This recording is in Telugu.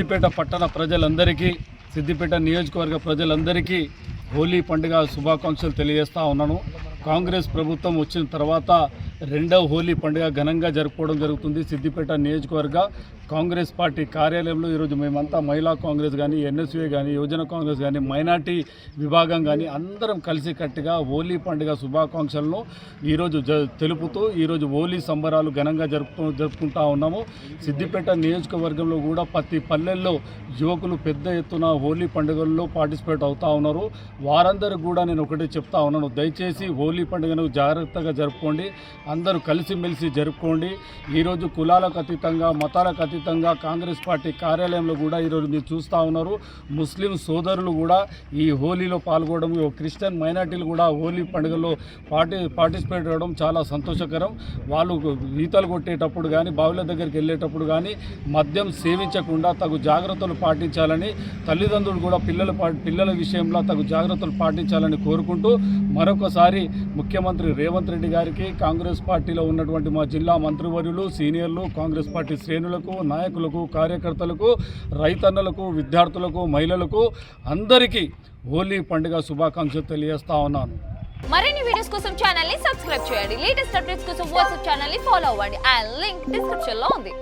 సిద్దిపేట పట్టణ ప్రజలందరికీ సిద్దిపేట నియోజకవర్గ ప్రజలందరికీ హోలీ పండుగ శుభాకాంక్షలు తెలియజేస్తూ ఉన్నాను. కాంగ్రెస్ ప్రభుత్వం వచ్చిన తర్వాత రెండవ హోలీ పండుగ ఘనంగా జరుపుకోవడం జరుగుతుంది. సిద్దిపేట నియోజకవర్గ కాంగ్రెస్ పార్టీ కార్యాలయంలో ఈరోజు మేమంతా మహిళా కాంగ్రెస్ కానీ ఎన్ఎస్యూ కానీ యువజన కాంగ్రెస్ కానీ మైనార్టీ విభాగం కానీ అందరం కలిసి కట్టుగా హోలీ పండుగ శుభాకాంక్షలను ఈరోజు జ తెలుపుతూ ఈరోజు హోలీ సంబరాలు ఘనంగా జరుపు జరుపుకుంటా ఉన్నాము. సిద్దిపేట నియోజకవర్గంలో కూడా ప్రతి పల్లెల్లో యువకులు పెద్ద ఎత్తున హోలీ పండుగల్లో పార్టిసిపేట్ అవుతూ ఉన్నారు. వారందరూ కూడా నేను ఒకటే చెప్తా ఉన్నాను. దయచేసి హోలీ హోలీ పండుగను జాగ్రత్తగా జరుపుకోండి. అందరూ కలిసిమెలిసి జరుపుకోండి. ఈరోజు కులాలకు అతీతంగా మతాలకు అతీతంగా కాంగ్రెస్ పార్టీ కార్యాలయంలో కూడా ఈరోజు మీరు చూస్తూ ఉన్నారు. ముస్లిం సోదరులు కూడా ఈ హోలీలో పాల్గొనడం క్రిస్టియన్ మైనార్టీలు కూడా హోలీ పండుగలో పార్టీ పార్టిసిపేట్ అవ్వడం చాలా సంతోషకరం. వాళ్ళు ఈతలు కొట్టేటప్పుడు కానీ బావుల దగ్గరికి వెళ్ళేటప్పుడు కానీ మద్యం సేవించకుండా తగు జాగ్రత్తలు పాటించాలని తల్లిదండ్రులు కూడా పిల్లల పా- పిల్లల విషయంలో తగు జాగ్రత్తలు పాటించాలని కోరుకుంటూ మరొకసారి ముఖ్యమంత్రి రేవంత్ రెడ్డి గారికి కాంగ్రెస్ పార్టీలో ఉన్నటువంటి మా జిల్లా మంత్రివర్యులు సీనియర్లు కాంగ్రెస్ పార్టీ శ్రేణులకు నాయకులకు కార్యకర్తలకు రైతన్నలకు విద్యార్థులకు మహిళలకు అందరికీ హోలీ పండుగ శుభాకాంక్షలు తెలియజేస్తా ఉన్నాను. మరిన్ని వీడియోస్ కోసం ఛానల్ని సబ్స్క్రైబ్ చేయండి. లేటెస్ట్ అప్డేట్స్ కోసం వాట్సాప్ ఛానల్ని ఫాలో అవ్వండి. అండ్ లింక్ డిస్క్రిప్షన్లో ఉంది.